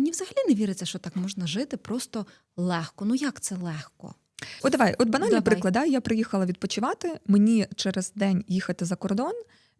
мені взагалі не віриться, що так можна жити просто легко. Ну як це легко? От давай, от банальний Давай. приклад. Да? Я приїхала відпочивати. Мені через день їхати за кордон.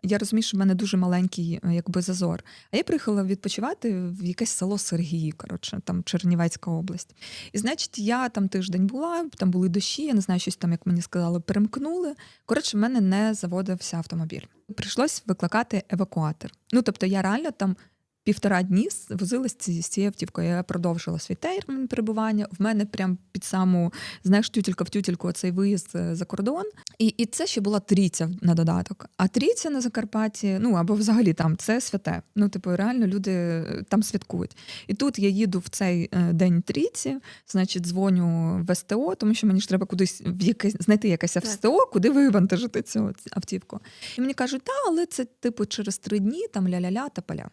Я розумію, що в мене дуже маленький е, якби зазор. А я приїхала відпочивати в якесь село Сергії, коротше, там Чернівецька область. І значить, я там тиждень була, там були дощі, я не знаю, щось там, як мені сказали, перемкнули. Коротше, в мене не заводився автомобіль. Прийшлось викликати евакуатор. Ну тобто, я реально там. Півтора дні возилась з цією автівкою. Я продовжила свій термін перебування. В мене прям під саму знаєш, тютелька в тютельку цей виїзд е, за кордон. І, і це ще була трійця на додаток. А трійця на Закарпатті, ну або взагалі там це святе. Ну, типу, реально люди е, там святкують. І тут я їду в цей е, день трійці, значить, дзвоню в СТО, тому що мені ж треба кудись в якесь знайти якесь. СТО, куди вивантажити цю автівку. І мені кажуть, та, але це типу через три дні, там ля-ля-ля та поля.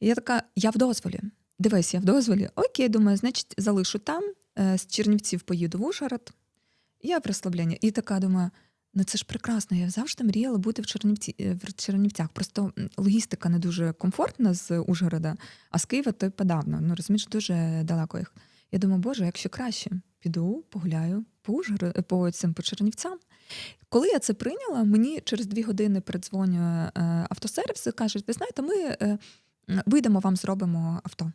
Я така, я в дозволі. Дивись, я в дозволі. Окей, думаю, значить, залишу там, е, з Чернівців поїду в Ужгород. Я в розслаблення. І така думаю, ну це ж прекрасно. Я завжди мріяла бути в, Чернівці, е, в Чернівцях. Просто логістика не дуже комфортна з Ужгорода, а з Києва то й подавно. Ну, розумієш, дуже далеко їх. Я думаю, боже, якщо краще, піду, погуляю по Ужгороду, по цим по Чернівцям. Коли я це прийняла, мені через дві години передзвонює е, автосервіс і кажуть, ви знаєте, ми е, вийдемо, вам зробимо авто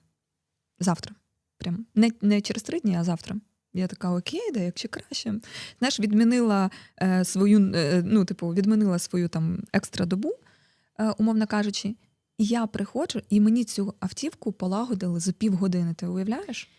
завтра. Прям не, не через три дні, а завтра. Я така, окей, да, якщо краще. Знаєш, відмінила е, свою, е, ну, типу, відмінила свою там екстра добу, е, умовно кажучи. І я приходжу, і мені цю автівку полагодили за півгодини. Ти уявляєш?